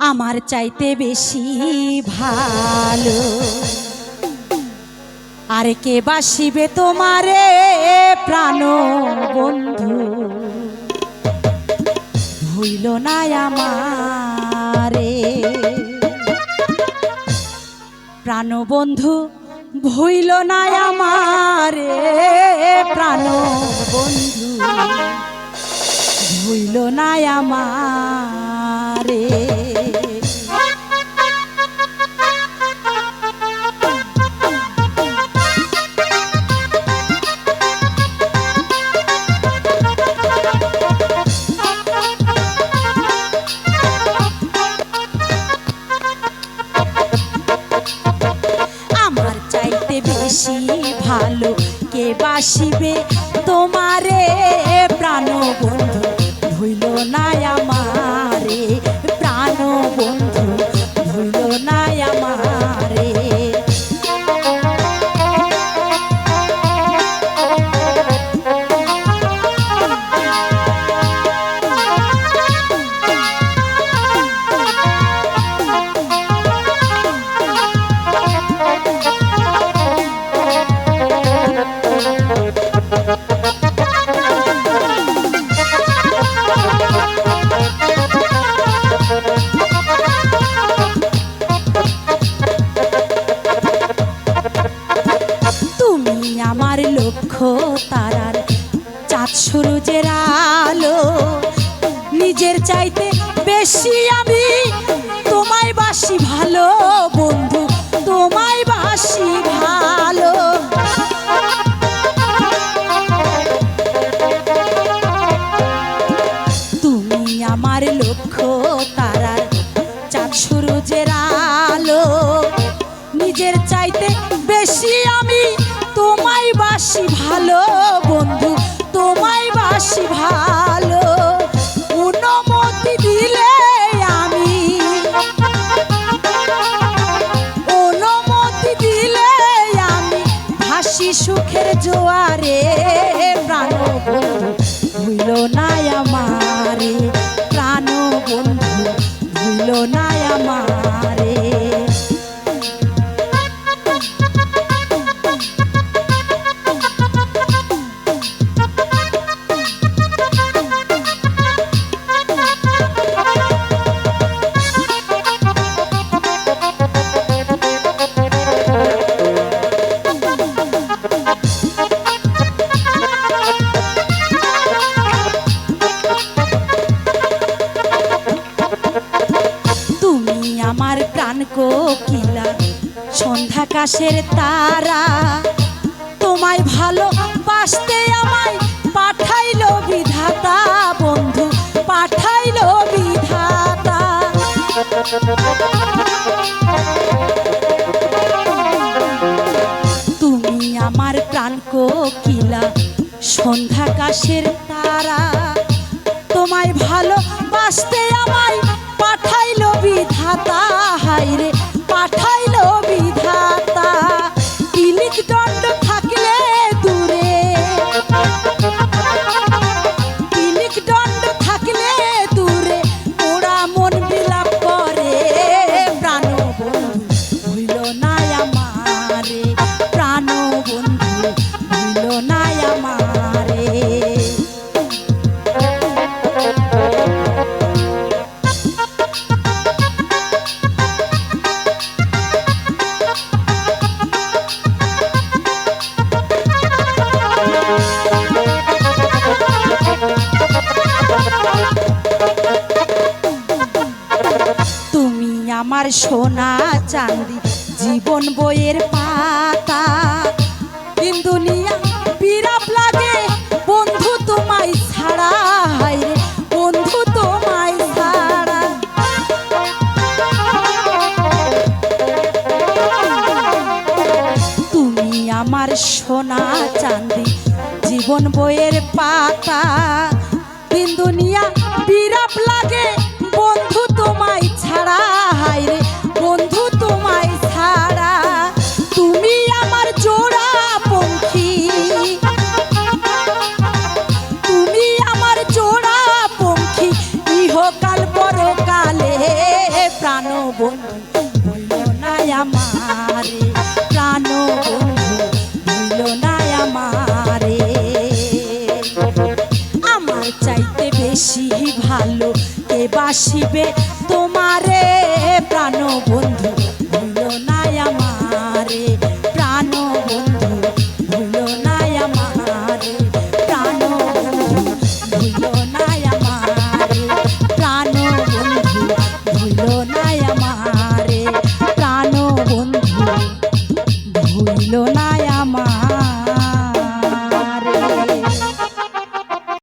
আমার চাইতে বেশি ভালো। আর কে বাসিবে তোমারে প্রাণ বন্ধু? হইল না আমার প্রাণ বন্ধু ভুইল না আমার প্রাণ বন্ধু ভুইল না আমার। বাসিবে তোমারে। তারার চাঁদ সূরজের আলো। নিজের চাইতে বেশি আমি তোমায় বাসি ভালো বন্ধু, তোমায় বাসি ভালো। তুমি আমার লক্ষ্য তারার চাঁদ সূরজের আলো। নিজের চাইতে বেশি আমি তোমায় বাসি ভালো বন্ধু তোমায় বাসি ভালো আমার প্রাণ কোকিলা সন্ধ্যাকাশের তারা। তোমায় ভালো বাসতে আমায় পাঠাইলো বিধাতা বন্ধু, পাঠাইলো বিধাতা। তুমি আমার প্রাণ কোকিলা সন্ধ্যাকাশের তারা। তোমায় ভালো বাসতে আমায় পাঠাইলো বিধাতা হাইরে আমার সোনা চাঁদি, জীবন বইয়ের পাতা। দিন দুনিয়া বিরাপ লাগে, বন্ধু তোমায় ছাড়া বন্ধু তুমি আমার সোনা চাঁদি, জীবন বইয়ের পাতা। দিন দুনিয়া বিরাপ লাগে আসিবে তোমারে প্রাণ বন্ধু ভুলো না আমারে প্রাণ